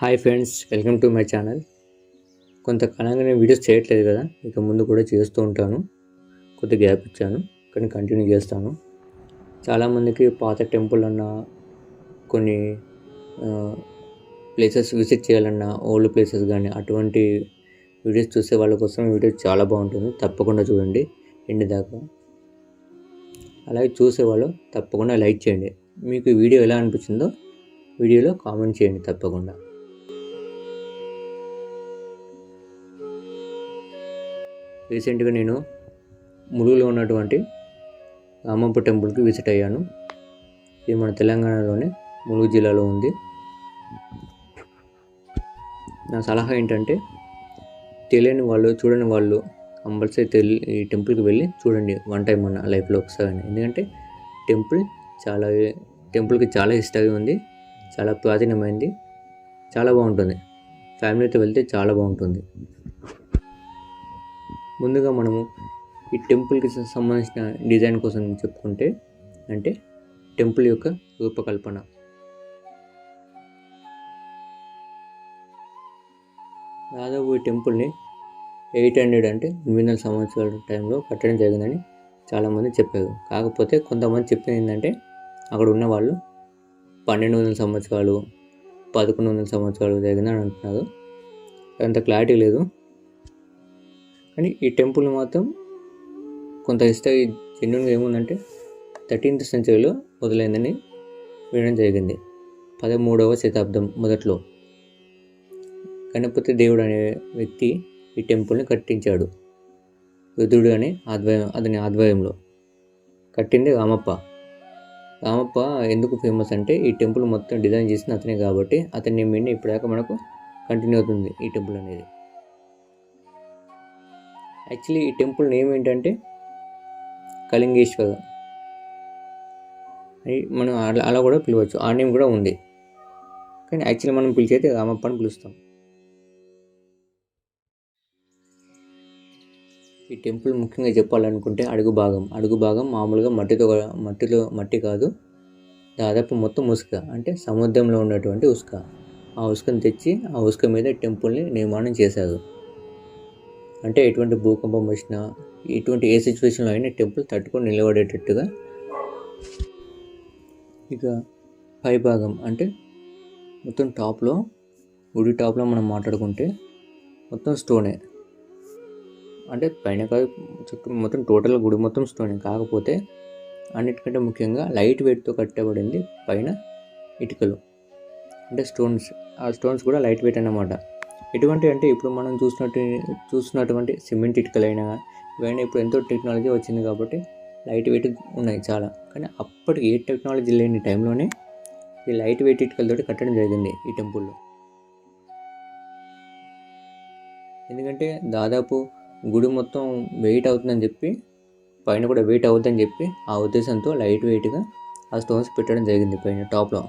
Hi friends welcome to my channel కొంతకాలంగా నేను videos చేయట్లేదు కదా ఇక ముందు కూడా చేస్తూ ఉంటాను. కొద్ది గ్యాప్ ఇచ్చాను కానీ కంటిన్యూ చేస్తాను. చాలామందికి పాత టెంపుల్ అన్న కొన్ని ప్లేసెస్ విజిట్ చేయాలన్నా ఓల్డ్ ప్లేసెస్ కానీ అటువంటి వీడియోస్ చూసే వాళ్ళ కోసం వీడియో చాలా బాగుంటుంది. తప్పకుండా చూడండి ఎండి దాకా. అలాగే చూసేవాళ్ళు తప్పకుండా లైక్ చేయండి. మీకు వీడియో ఎలా అనిపించిందో వీడియోలో కామెంట్ చేయండి తప్పకుండా. రీసెంట్గా నేను ములుగులో ఉన్నటువంటి రామప్ప టెంపుల్కి విజిట్ అయ్యాను. ఇది మన తెలంగాణలోని ములుగు జిల్లాలో ఉంది. నా సలహా ఏంటంటే తెలియని వాళ్ళు చూడని వాళ్ళు కంపల్సరీ తెలి ఈ టెంపుల్కి వెళ్ళి చూడండి వన్ టైం మన లైఫ్లో ఒకసారి ఎందుకంటే టెంపుల్ చాలా టెంపుల్కి చాలా హిస్టరీ ఉంది చాలా ప్రాచీనమైంది చాలా బాగుంటుంది. ఫ్యామిలీతో వెళ్తే చాలా బాగుంటుంది. ముందుగా మనము ఈ టెంపుల్కి సంబంధించిన డిజైన్ కోసం చెప్పుకుంటే అంటే టెంపుల్ యొక్క రూపకల్పన. దాదాపు ఈ టెంపుల్ని ఎయిట్ హండ్రెడ్ అంటే ఎనిమిది వందల సంవత్సరాల టైంలో కట్టడం జరిగిందని చాలామంది చెప్పారు. కాకపోతే కొంతమంది చెప్పింది ఏంటంటే అక్కడ ఉన్న వాళ్ళు పన్నెండు వందల సంవత్సరాలు పదకొండు వందల సంవత్సరాలు జరిగిందని అంటున్నారు. అంత క్లారిటీ లేదు. కానీ ఈ టెంపుల్ మాత్రం కొంత హిస్టరీ జెన్యున్గా ఏముందంటే థర్టీన్త్ సెంచరీలో మొదలైందని వినడం జరిగింది. పదమూడవ శతాబ్దం మొదట్లో గణపతి దేవుడు అనే వ్యక్తి ఈ టెంపుల్ని కట్టించాడు. రుద్రుడు అనే ఆధ్వర్యం అతని ఆధ్వర్యంలో కట్టింది రామప్ప. రామప్ప ఎందుకు ఫేమస్ అంటే ఈ టెంపుల్ మొత్తం డిజైన్ చేసిన అతనే కాబట్టి అతని మీద ఇప్పటిదాకా మనకు కంటిన్యూ అవుతుంది ఈ టెంపుల్ అనేది. యాక్చువల్లీ ఈ టెంపుల్ నేమ్ ఏంటంటే కళింగేశ్వర. అని మనం అలా అలా కూడా పిలవచ్చు. ఆ నేమ్ కూడా ఉంది. కానీ యాక్చువల్లీ మనం పిలిచేది రామప్ప అని పిలుస్తాం. ఈ టెంపుల్ ముఖ్యంగా చెప్పాలనుకుంటే అడుగు భాగం. అడుగు భాగం మామూలుగా మట్టితో మట్టిలో మట్టి కాదు. దాదాపు మొత్తం ఉసుక. అంటే సముద్రంలో ఉన్నటువంటి ఉసుక. ఆ ఉసుకను తెచ్చి ఆ ఉసుక మీద టెంపుల్ని నిర్మాణం చేశారు. అంటే ఎటువంటి భూకంపం వచ్చినా ఎటువంటి ఏ సిచ్యువేషన్లో అయినా టెంపుల్ తట్టుకొని నిలబడేటట్టుగా ఇక పై భాగం అంటే మొత్తం టాప్లో గుడి టాప్లో మనం మాట్లాడుకుంటే మొత్తం స్టోనే అంటే పైన కాదు చుట్టూ మొత్తం టోటల్ గుడి మొత్తం స్టోనే కాకపోతే అన్నిటికంటే ముఖ్యంగా లైట్ వెయిట్తో కట్టబడింది పైన ఇటుకలు. అంటే స్టోన్స్ ఆ స్టోన్స్ కూడా లైట్ వెయిట్ అన్నమాట. ఎటువంటి అంటే ఇప్పుడు మనం చూసినట్టు చూస్తున్నటువంటి సిమెంట్ ఇటుకలైనా ఇవైనా ఇప్పుడు ఎంతో టెక్నాలజీ వచ్చింది కాబట్టి లైట్ వెయిట్ ఉన్నాయి చాలా. కానీ అప్పటికి ఏ టెక్నాలజీ లేని టైంలోనే ఈ లైట్ వెయిట్ ఇటుకలతోటి కట్టడం జరిగింది ఈ టెంపుల్లో ఎందుకంటే దాదాపు గుడి మొత్తం వెయిట్ అవుతుందని చెప్పి పైన కూడా వెయిట్ అవుతుందని చెప్పి ఆ ఉద్దేశంతో లైట్ వెయిట్గా ఆ స్టోన్స్ పెట్టడం జరిగింది పైన టాప్లో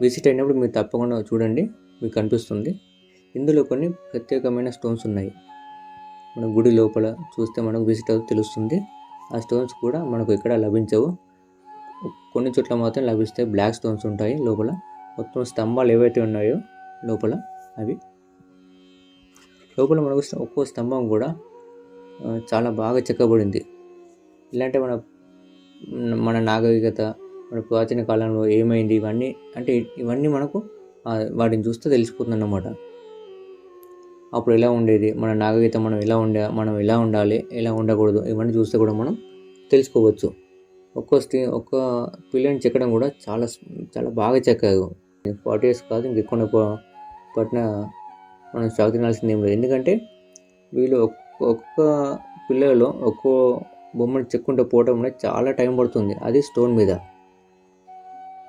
విజిట్ అయినప్పుడు మీరు తప్పకుండా చూడండి మీకు కనిపిస్తుంది ఇందులో కొన్ని ప్రత్యేకమైన స్టోన్స్ ఉన్నాయి. మన గుడి లోపల చూస్తే మనకు విజిట్ తెలుస్తుంది. ఆ స్టోన్స్ కూడా మనకు ఇక్కడ లభించవు. కొన్ని చోట్ల మాత్రం లభిస్తాయి బ్లాక్ స్టోన్స్ ఉంటాయి లోపల. మొత్తం స్తంభాలు ఏవైతే ఉన్నాయో లోపల అవి. లోపల మనకు ఒక్కో స్తంభం కూడా చాలా బాగా చెక్కబడింది. ఇలాంటి మన మన నాగరికత మన ప్రాచీన కాలంలో ఏమైంది ఇవన్నీ అంటే ఇవన్నీ మనకు వాటిని చూస్తే తెలిసిపోతుంది అన్నమాట అప్పుడు ఎలా ఉండేది? మన నాగరికత మనం ఎలా ఉండే మనం ఎలా ఉండాలి? ఎలా ఉండకూడదు? ఇవన్నీ చూస్తే కూడా మనం తెలుసుకోవచ్చు. ఒక్కో స్టీ ఒక్క పిల్లని చెక్కడం కూడా చాలా చాలా బాగా చెక్కారు. ఫార్టీ ఇయర్స్ కాదు ఇంకెక్కువ పట్టిన మనం షాక్ తినాల్సింది ఏం లేదు. ఎందుకంటే వీళ్ళు ఒక్కొక్క పిల్లలలో ఒక్కో బొమ్మను చెక్కుంటూ పోవడం అనేది చాలా టైం పడుతుంది. అది స్టోన్ మీద.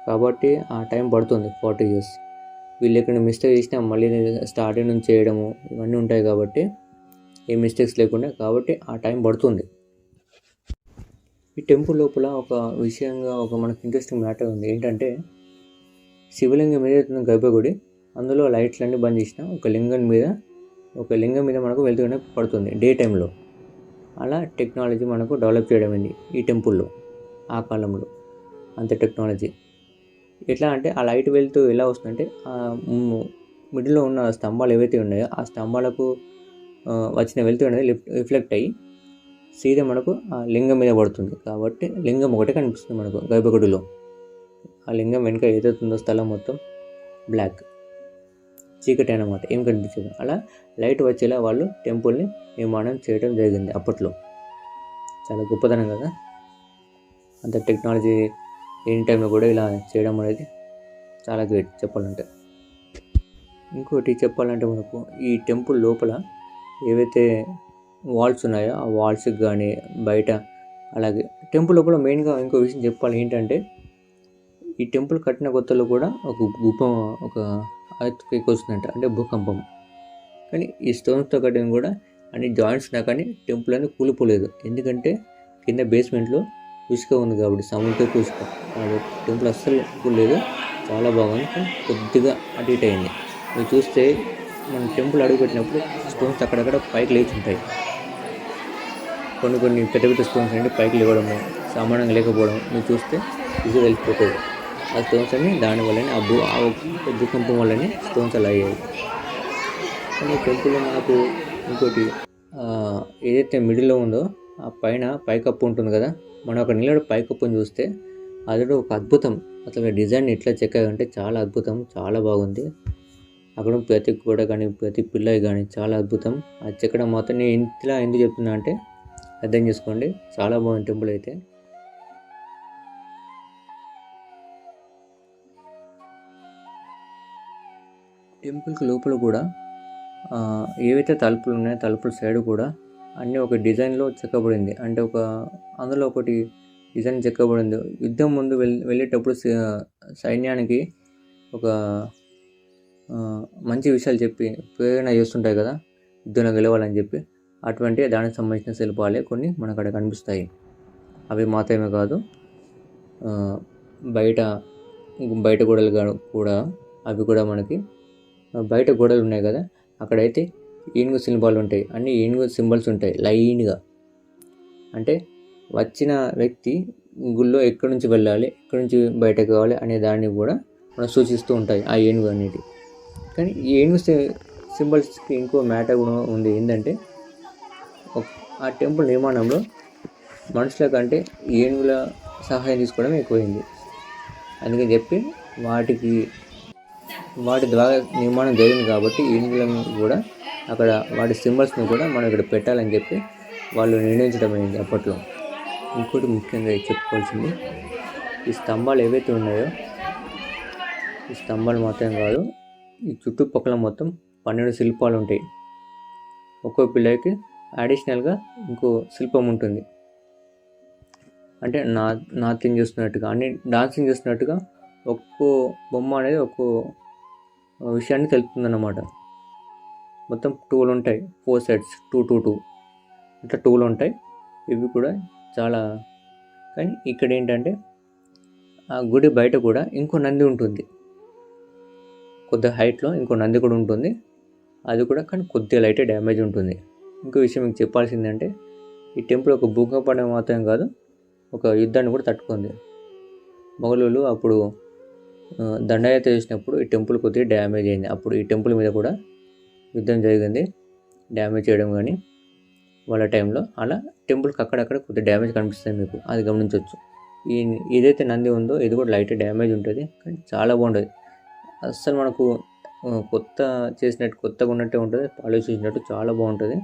కాబట్టి ఆ టైం పడుతుంది ఫార్టీ ఇయర్స్. వీళ్ళు ఎక్కడ మిస్టేక్ చేసినా మళ్ళీ స్టార్టింగ్ నుంచి చేయడము ఇవన్నీ ఉంటాయి కాబట్టి ఏ మిస్టేక్స్ లేకుండా కాబట్టి ఆ టైం పడుతుంది. ఈ టెంపుల్ లోపల ఒక విషయంగా ఒక మనకు ఇంట్రెస్టింగ్ మ్యాటర్ ఉంది. ఏంటంటే శివలింగం ఏదైతుందో గర్భగుడి అందులో లైట్లన్నీ బంద్ చేసిన ఒక లింగం మీద ఒక లింగం మీద మనకు వెళ్తూనే పడుతుంది డే టైంలో అలా టెక్నాలజీ మనకు డెవలప్ చేయడమైంది ఈ టెంపుల్లో ఆ కాలంలో అంత టెక్నాలజీ ఎట్లా అంటే ఆ లైట్ వెళ్తూ ఎలా వస్తుందంటే మిడిల్లో ఉన్న స్తంభాలు ఏవైతే ఉన్నాయో ఆ స్తంభాలకు వచ్చిన వెళ్తూ అనేది లిఫ్ట్ రిఫ్లెక్ట్ అయ్యి సీదా మనకు ఆ లింగం మీద పడుతుంది. కాబట్టి లింగం ఒకటే కనిపిస్తుంది మనకు గర్భగుడిలో. ఆ లింగం వెనుక ఏదైతుందో స్థలం మొత్తం బ్లాక్. చీకటి అన్నమాట ఏం కనిపించదు. అలా లైట్ వచ్చేలా వాళ్ళు టెంపుల్ని నిర్మాణం చేయడం జరిగింది అప్పట్లో. చాలా గొప్పతనం కదా. అంత టెక్నాలజీ లేని టైంలో కూడా ఇలా చేయడం అనేది చాలా గ్రేట్ చెప్పాలంటే. ఇంకోటి చెప్పాలంటే మనకు ఈ టెంపుల్ లోపల ఏవైతే వాల్స్ ఉన్నాయో ఆ వాల్స్కి కానీ బయట అలాగే టెంపుల్ లోపల మెయిన్గా ఇంకో విషయం చెప్పాలి ఏంటంటే ఈ టెంపుల్ కట్టిన కొత్తలో కూడా ఒక భూప ఒక ఎర్త్క్వేక్ వస్తుందంట అంటే భూకంపం. కానీ ఈ స్టోన్స్తో కట్టిన కూడా అన్ని జాయింట్స్ ఉన్నా కానీ టెంపుల్ అనేది కూలిపోలేదు. ఎందుకంటే కింద బేస్మెంట్లో ఇసుక ఉంది కాబట్టి సముద్రపు ఇసుక. టెంపుల్ అస్సలు లేదు. చాలా బాగుంది. కొద్దిగా అటు ఇటు అయింది. మీరు చూస్తే మనం టెంపుల్ అడుగు పెట్టినప్పుడు స్టోన్స్ అక్కడక్కడ పైకి లేచి ఉంటాయి. కొన్ని కొన్ని పెద్ద పెద్ద స్టోన్స్ అంటే పైకి లేవడము సమానంగా లేకపోవడం మీరు చూస్తే ఇది వెళ్ళిపోతుంది ఆ స్టోన్స్ అన్ని దాని వల్లనే ఆ భూ ఆ భూకంపం వల్లనే స్టోన్స్ అలా అయ్యాయి. కానీ టెంపుల్లో మనకు ఇంకోటి ఏదైతే మిడిల్లో ఉందో ఆ పైన పైకప్పు ఉంటుంది కదా? మనం అక్కడ నిలబడి పైకప్పుని చూస్తే అది కూడా ఒక అద్భుతం. అసలు డిజైన్ ఎట్లా చెక్కారంటే చాలా అద్భుతం చాలా బాగుంది. అక్కడ ప్రతి గోడ కానీ ప్రతి పిల్లలు కానీ చాలా అద్భుతం. అది చెక్కడం మాత్రం నేను ఇంతలా ఎందుకు చెప్తున్నా అంటే అర్థం చేసుకోండి. చాలా బాగుంది టెంపుల్ అయితే. టెంపుల్కి లోపల కూడా ఏవైతే తలుపులు ఉన్నాయో తలుపుల సైడ్ కూడా అన్నీ ఒక డిజైన్లో చెక్కబడింది. అంటే ఒక అందులో ఒకటి డిజైన్ చెక్కబడింది. యుద్ధం ముందు వెళ్ వెళ్ళేటప్పుడు సైన్యానికి ఒక మంచి విషయాలు చెప్పి ప్రేరణ చేస్తుంటాయి కదా యుద్ధంలో గెలవాలని చెప్పి. అటువంటి దానికి సంబంధించిన శిల్పాలే కొన్ని మనకు అక్కడ కనిపిస్తాయి. అవి మాత్రమే కాదు బయట బయట గోడలు కూడా అవి కూడా మనకి బయట గోడలు ఉన్నాయి కదా అక్కడైతే ఏనుగు సింబల్ ఉంటాయి. అన్ని ఏనుగు సింబల్స్ ఉంటాయి లైన్గా. అంటే వచ్చిన వ్యక్తి గుళ్ళో ఎక్కడి నుంచి వెళ్ళాలి ఎక్కడి నుంచి బయటకు కావాలి అనే దాన్ని కూడా మనం సూచిస్తూ ఉంటాయి ఆ ఏనుగు అనేది. కానీ ఈ ఏనుగు సింబల్స్కి ఇంకో మ్యాటర్ కూడా ఉంది ఏంటంటే ఆ టెంపుల్ నిర్మాణంలో మనుషుల కంటే ఏనుగుల సహాయం తీసుకోవడం ఎక్కువైంది. అందుకని చెప్పి వాటికి వాటి ద్వారా నిర్మాణం జరిగింది కాబట్టి ఏనుగులను కూడా అక్కడ వాటి సింబల్స్ని కూడా మనం ఇక్కడ పెట్టాలని చెప్పి వాళ్ళు నిర్ణయించడం అయింది అప్పట్లో. ఇంకోటి ముఖ్యంగా చెప్పుకోవాల్సింది ఈ స్తంభాలు ఏవైతే ఉన్నాయో ఈ స్తంభాలు మాత్రం కాదు ఈ చుట్టుపక్కల మొత్తం పన్నెండు శిల్పాలు ఉంటాయి. ఒక్కో పిల్లకి అడిషనల్గా ఇంకో శిల్పం ఉంటుంది. అంటే నా నాట్యం చేస్తున్నట్టుగా అన్ని డాన్సింగ్ చేస్తున్నట్టుగా ఒక్కో బొమ్మ అనేది ఒక్కో విషయాన్ని తెలుపుతుందన్నమాట. మొత్తం టూలు ఉంటాయి. Four sets two two two. ఇట్లా టూలు ఉంటాయి. ఇవి కూడా చాలా. కానీ ఇక్కడ ఏంటంటే ఆ గుడి బయట కూడా ఇంకో నంది ఉంటుంది. కొద్దిగా హైట్లో ఇంకో నంది కూడా ఉంటుంది. అది కూడా కానీ కొద్దిగా లైటే డ్యామేజ్ ఉంటుంది. ఇంకో విషయం మీకు చెప్పాల్సిందంటే ఈ టెంపుల్ ఒక భూకంపడం మాత్రమే కాదు ఒక యుద్ధాన్ని కూడా తట్టుకుంది. మొఘలులు అప్పుడు దండయాత్ర చేసినప్పుడు ఈ టెంపుల్ కొద్దిగా డ్యామేజ్ అయింది. అప్పుడు ఈ టెంపుల్ మీద కూడా యుద్ధం జరిగింది. డ్యామేజ్ చేయడం కానీ వాళ్ళ టైంలో అలా టెంపుల్కి అక్కడక్కడ కొద్దిగా డ్యామేజ్ కనిపిస్తుంది మీకు. అది గమనించవచ్చు. ఈ ఏదైతే నంది ఉందో ఇది కూడా లైట్ డ్యామేజ్ ఉంటుంది. కానీ చాలా బాగుంటుంది. అస్సలు మనకు కొత్త చేసినట్టు కొత్తగా ఉన్నట్టే ఉంటుంది. పాలిష్ చేసినట్టు చాలా బాగుంటుంది.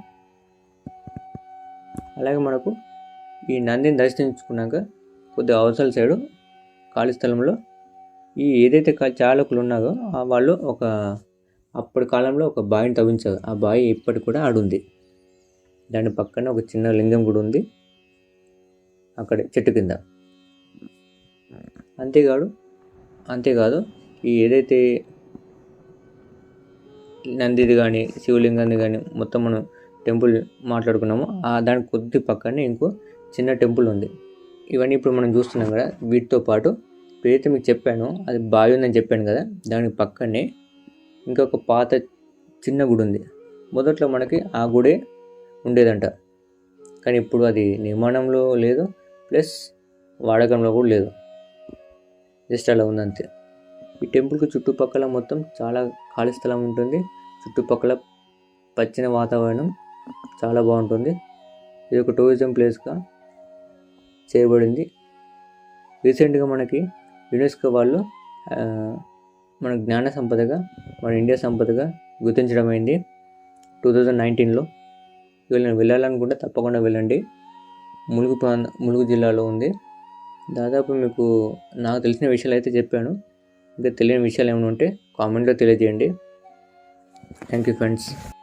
అలాగే మనకు ఈ నందిని దర్శించుకున్నాక కొద్దిగా అవసరాల సైడు ఖాళీ స్థలంలో ఈ ఏదైతే చాలకులు ఉన్నారో వాళ్ళు ఒక అప్పటి కాలంలో ఒక బావిని తవ్వించారు ఆ బావి ఇప్పటికి కూడా ఆడుంది. దాని పక్కన ఒక చిన్న లింగం కూడా ఉంది. అక్కడ చెట్టు కింద. అంతేకాదు అంతేకాదు ఈ ఏదైతే నందిది కానీ శివలింగాన్ని కానీ మొత్తం మనం టెంపుల్ మాట్లాడుకున్నామో ఆ దాని కొద్ది పక్కనే ఇంకో చిన్న టెంపుల్ ఉంది. ఇవన్నీ ఇప్పుడు మనం చూస్తున్నాం కదా వీటితో పాటు ఏదైతే మీకు చెప్పానో అది బావి ఉందని చెప్పాను కదా దాని పక్కనే ఇంకొక పాత చిన్న గుడి ఉంది. మొదట్లో మనకి ఆ గుడే ఉండేదంట. కానీ ఇప్పుడు అది నిర్మాణంలో లేదు ప్లస్ వాడకంలో కూడా లేదు. జస్ట్ అలా ఉంది అంతే ఈ టెంపుల్కి చుట్టుపక్కల మొత్తం చాలా ఖాళీ స్థలం ఉంటుంది. చుట్టుపక్కల పచ్చిన వాతావరణం చాలా బాగుంటుంది. ఇది ఒక టూరిజం ప్లేస్గా చేయబడింది. రీసెంట్గా మనకి యునెస్కో వాళ్ళు మన జ్ఞాన సంపదగా మన ఇండియా సంపదగా గుర్తించడం అయింది టూ థౌజండ్ నైన్టీన్లో వీళ్ళని వెళ్ళాలనుకుంటే తప్పకుండా వెళ్ళండి. ములుగు ప్రాంత ములుగు జిల్లాలో ఉంది. దాదాపు మీకు నాకు తెలిసిన విషయాలు అయితే చెప్పాను. ఇంకా తెలియని విషయాలు ఏమైనా ఉంటే కామెంట్లో తెలియజేయండి. Thank you friends.